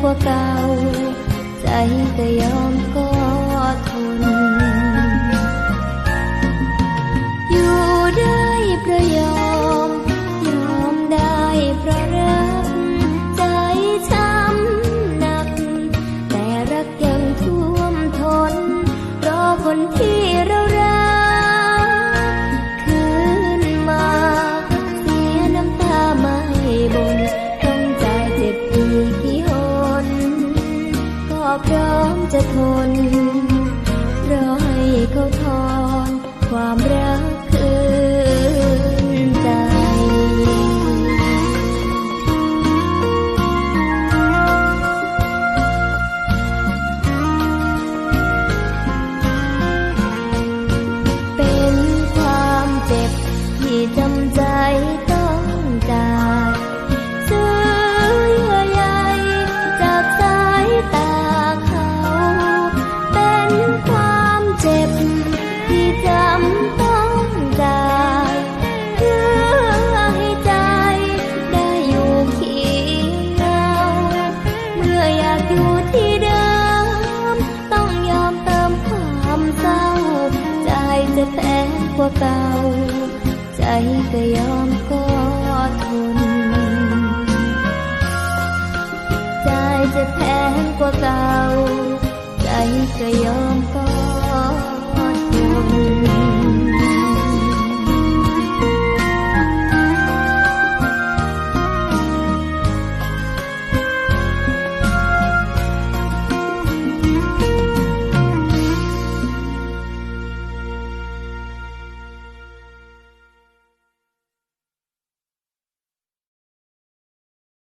กว่าเก่า ใจก็ยอมก็ทน อยู่ได้เพราะยอม ยอมได้เพราะรัก ใจช้ำหนัก แต่รักยังท่วมทน รอคนที่รั เก่าใจจะยอมก็